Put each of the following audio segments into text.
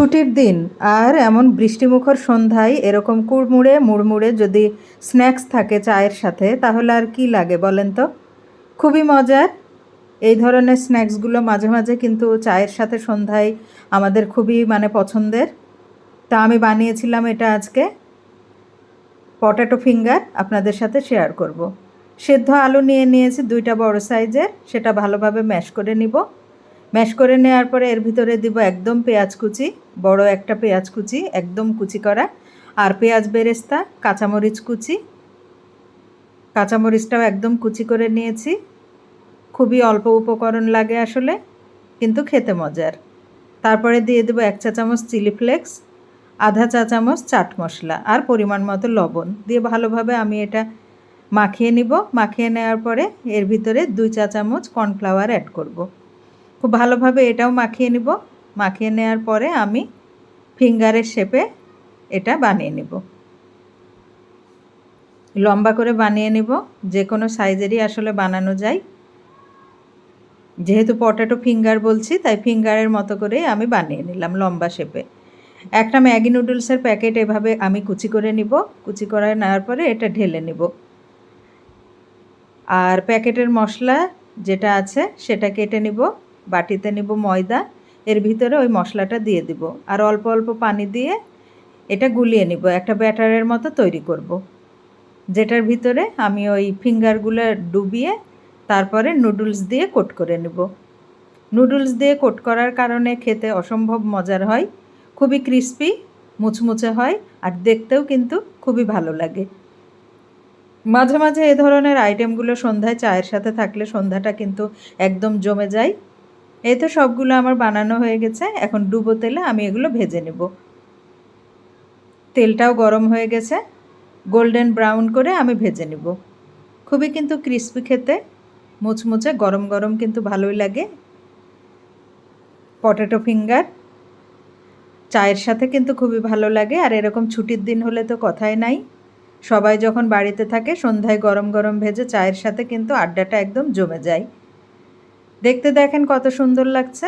ছুটির দিন আর এমন বৃষ্টিমুখর সন্ধ্যায় এরকম কুড়মুড়ে মুড়মুড়ে যদি স্ন্যাক্স থাকে চায়ের সাথে, তাহলে আর কি লাগে বলেন তো? খুবই মজার। এই ধরনের স্ন্যাক্সগুলো মাঝে মাঝে কিন্তু চায়ের সাথে সন্ধ্যায় আমাদের খুবই মানে পছন্দের। তা আমি বানিয়েছিলাম এটা আজকে। পটাটো ফিঙ্গার আপনাদের সাথে শেয়ার করব। সেদ্ধ আলু নিয়ে নিয়েছি দুইটা বড় সাইজের, সেটা ভালোভাবে ম্যাশ করে নিব। ম্যাশ করে নেওয়ার পরে এর ভিতরে দিব একদম পেঁয়াজ কুচি, বড় একটা পেঁয়াজ কুচি, একদম কুচি করা। আর পেঁয়াজ বেরেস্তা, কাঁচামরিচ কুচি, কাঁচামরিচটাও একদম কুচি করে নিয়েছি। খুবই অল্প উপকরণ লাগে আসলে, কিন্তু খেতে মজার। তারপরে দিয়ে দেবো এক চা চামচ চিলি ফ্লেক্স, আধা চা চামচ চাট মশলা আর পরিমাণ মতো লবণ। দিয়ে ভালোভাবে আমি এটা মাখিয়ে নিব। মাখিয়ে নেওয়ার পরে এর ভিতরে দুই চা চামচ কর্নফ্লাওয়ার অ্যাড করব। খুব ভালোভাবে এটাও মাখিয়ে নিব। মাখিয়ে নেওয়ার পরে আমি ফিঙ্গারের শেপে এটা বানিয়ে নিব। লম্বা করে বানিয়ে নিব। যে কোনো সাইজেরই আসলে বানানো যায়। যেহেতু পটাটো ফিঙ্গার বলছি, তাই ফিঙ্গারের মতো করেই আমি বানিয়ে নিলাম লম্বা শেপে। একটা ম্যাগি নুডলসের প্যাকেট এভাবে আমি কুচি করে নিব। কুচি করে নেওয়ার পরে এটা ঢেলে নিব। আর প্যাকেটের মশলা যেটা আছে সেটা কেটে নিব। বাটিতে নিব ময়দা, এর ভিতরে ওই মশলাটা দিয়ে দিব। আর অল্প অল্প পানি দিয়ে এটা গুলিয়ে নিব, একটা ব্যাটারের মতো তৈরি করব। যেটার ভিতরে আমি ওই ফিঙ্গারগুলো ডুবিয়ে তারপরে নুডলস দিয়ে কোট করে নেব। নুডলস দিয়ে কোট করার কারণে খেতে অসম্ভব মজার হয়, খুবই ক্রিস্পি, মুচমুচে হয়, আর দেখতেও কিন্তু খুবই ভালো লাগে। মাঝে মাঝে এ ধরনের আইটেমগুলো সন্ধ্যায় চায়ের সাথে থাকলে সন্ধ্যাটা কিন্তু একদম জমে যায়। এই তো সবগুলো আমার বানানো হয়ে গেছে। এখন ডুবো তেলে আমি এগুলো ভেজে নেব। তেলটাও গরম হয়ে গেছে। গোল্ডেন ব্রাউন করে আমি ভেজে নেব। খুবই কিন্তু ক্রিস্পি খেতে। মুচমুচে গরম গরম কিন্তু ভালোই লাগে। Potato finger. চায়ের সাথে কিন্তু খুবই ভালো লাগে। আর এরকম ছুটির দিন হলে তো কথাই নাই। সবাই যখন বাড়িতে থাকে, সন্ধ্যায় গরম গরম ভেজে চায়ের সাথে কিন্তু আড্ডাটা একদম জমে যায়। দেখতে দেখেন কত সুন্দর লাগছে।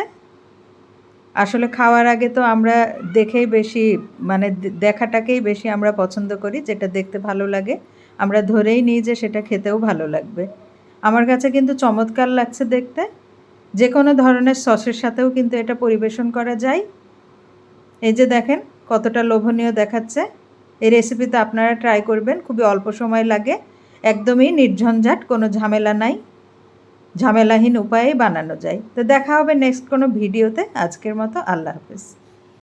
আসলে খাওয়ার আগে তো আমরা দেখেই বেশি মানে দেখাটাকেই বেশি আমরা পছন্দ করি, যেটা দেখতে ভালো লাগে। আমরা ধরেই নিই যে সেটা খেতেও ভালো লাগবে। আমার কাছে কিন্তু চমৎকার লাগছে দেখতে। যে কোনো ধরনের সসের সাথেও কিন্তু এটা পরিবেশন করা যায়। এই যে দেখেন, কতটা লোভনীয় দেখাচ্ছে। এই রেসিপিতে আপনারা ট্রাই করবেন, খুবই অল্প সময় লাগে। একদমই নির্ঝঞ্ঝাট, কোনো ঝামেলা নাই। ঝামেলাহীন উপায়ে বানানো যায়। তো দেখা হবে নেক্সট কোনো ভিডিওতে। আজকের মতো আল্লাহ হাফিজ।